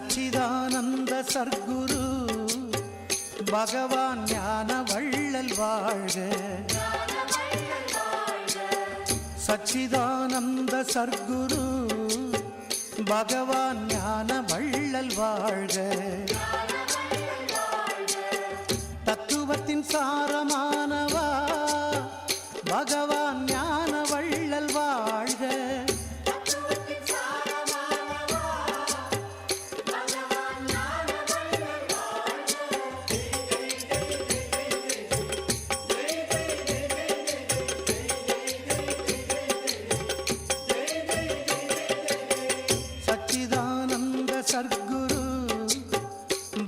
சச்சிதானந்த சர்க்குரு. பகவான் ஞான வள்ளல் வாழ்க. சச்சிதானந்த சர்க்குரு. பகவான் ஞான வள்ளல் வாழ்க. தத்துவத்தின் சாரமானவா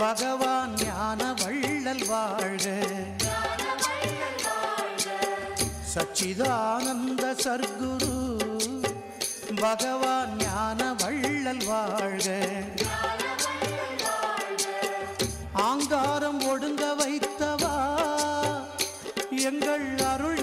பகவான் ஞான வள்ளல் வாழ்க. சச்சிதானந்த சர்க்குரு. பகவான் ஞான வள்ளல் வாழ்க. ஆங்காரம் ஒடுங்க வைத்தவா. எங்கள் அருள்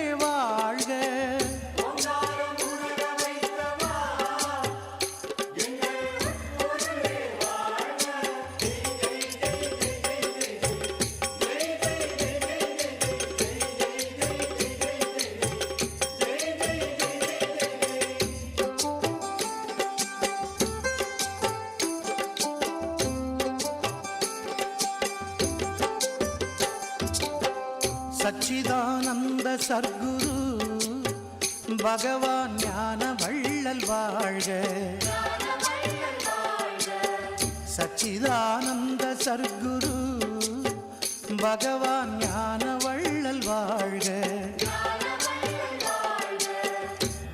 சச்சிதானந்த சர்க்குரு. பகவான் ஞான வள்ளல் வாழ்க. சச்சிதானந்த சர்க்குரு. பகவான் ஞான வள்ளல் வாழ்க.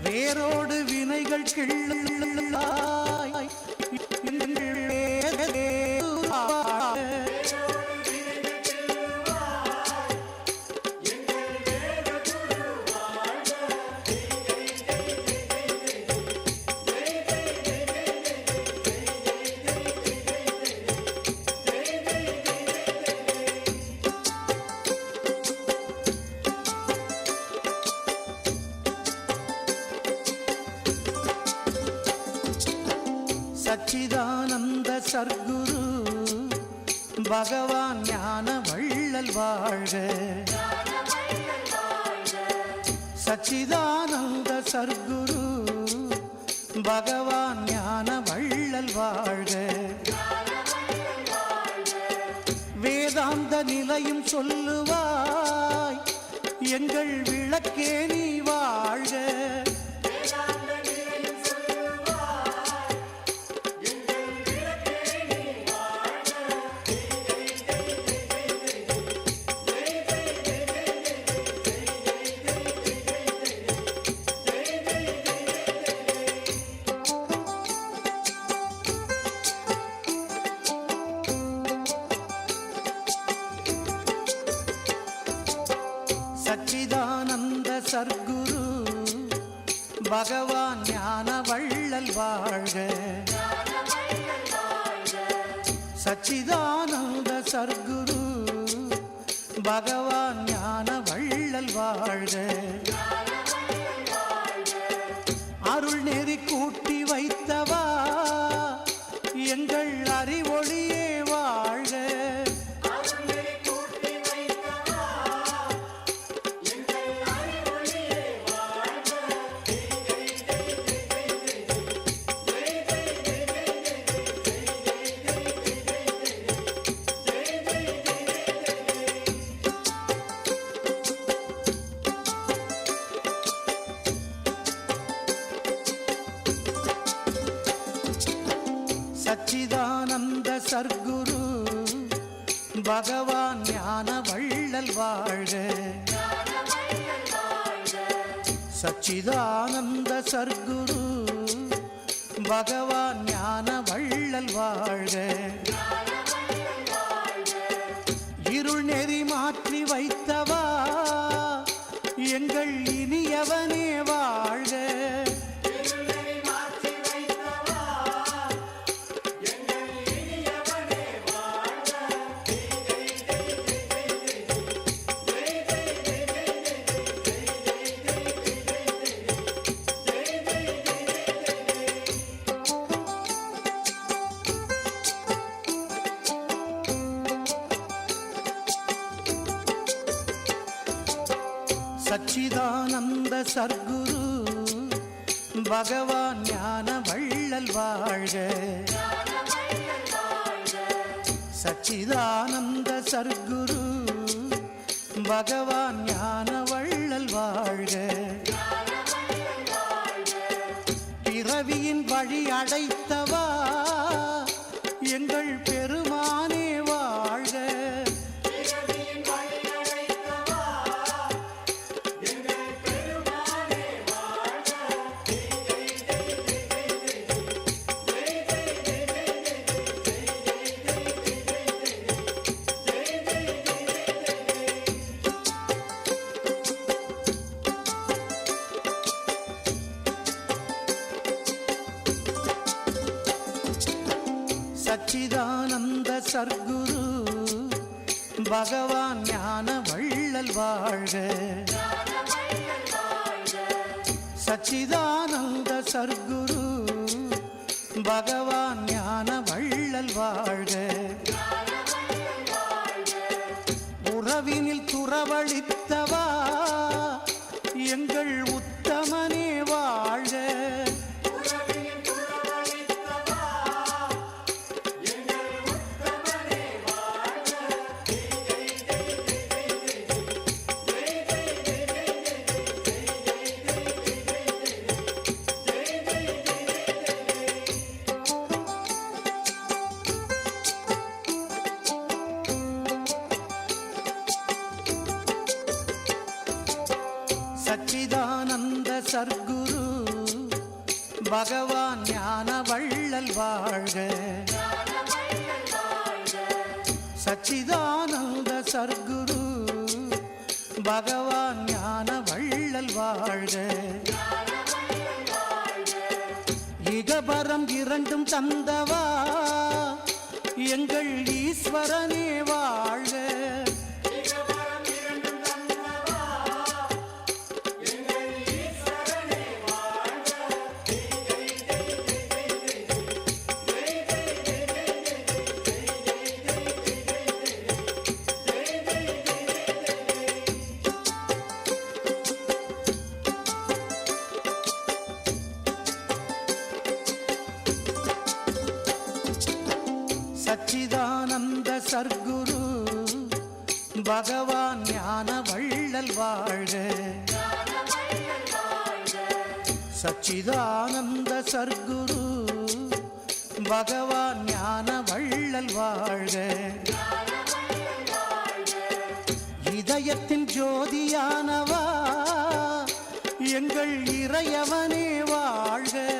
வேரோடு வினைகள் கிள்ளாய் பகவான் ஞான வள்ளல் வாழ்க. சச்சிதானந்த சர்க்குரு பகவான் ஞான வள்ளல் வாழ்க. வேதாந்த நிலையும் சொல்லுவாய் எங்கள் விளக்கே நீ வாழ்க. பகவான் ஞான வள்ளல் வாழ்க. சச்சிதானந்த சர்க்குரு. பகவான் ஞான வள்ளல் வாழ்க. இருள் நெறி மாற்றி வைத்தவா. எங்கள் இனியவனேவா சர்க்குரு. பகவான் ஞான வள்ளல் வாழ்க. சச்சிதானந்த சர்க்குரு. பகவான் ஞான வள்ளல் வாழ்க. பிறவியின் வழி அடைத்தவா. எங்கள் பெருமானே பகவான் ஞான வள்ளல் வாழ்க. சச்சிதானந்த சர்க்குரு. பகவான் ஞான வள்ளல் வாழ்க. உறவினில் துறவழித்தவா. எங்கள் உத்தமனே வாழ்க. பகவான் ஞான வள்ளல் வாழ்க. சச்சிதானந்த சர்க்குரு. பகவான் ஞான வள்ளல் வாழ்க. இகபரம் இரண்டும் தந்தவா. எங்கள் ஈஸ்வரனே வாழ்க. சர்க்குரு. பகவான் ஞான வள்ளல் வாழ்க. சச்சிதானந்த சர்க்குரு. பகவான் ஞான வள்ளல் வாழ்க. இதயத்தின் ஜோதியானவா. எங்கள் இறையவனே வாழ்க.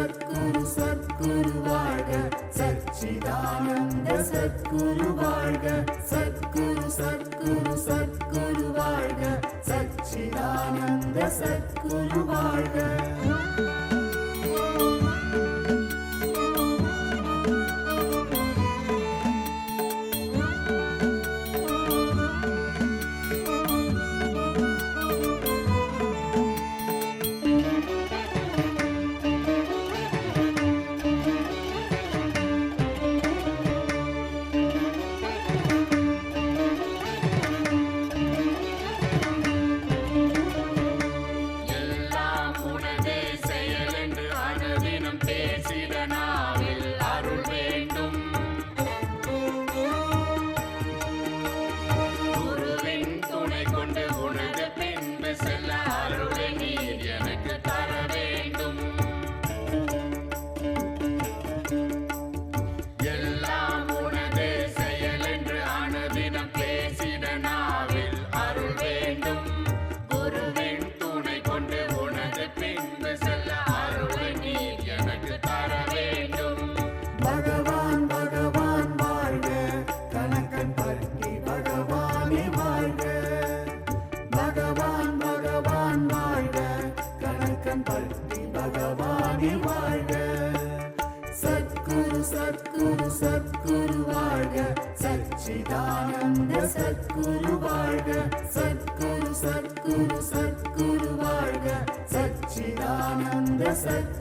சத்குரு சத்குரு வாழ்க. சச்சிதானந்த சத்குரு வாழ்க. சத்குரு சத்குரு சத்குரு வாழ்க. சச்சிதானந்த சத்குரு வாழ்க.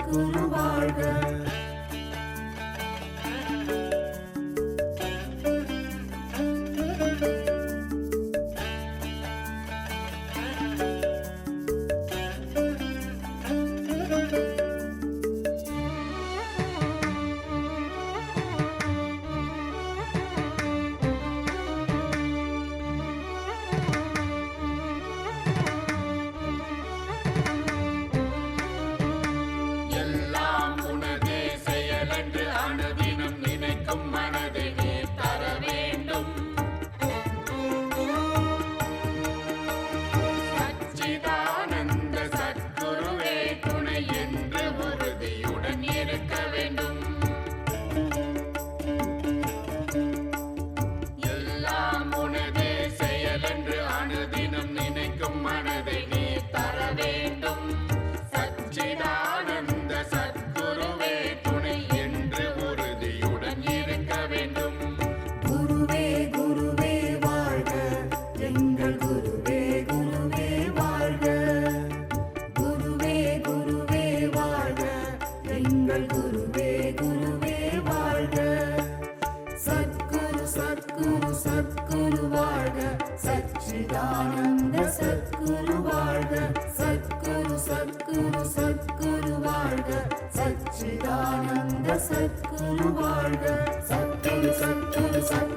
சத்குரு வாழ்க சத்குரு வாழ்க சத்குரு சத்குரு சத்குரு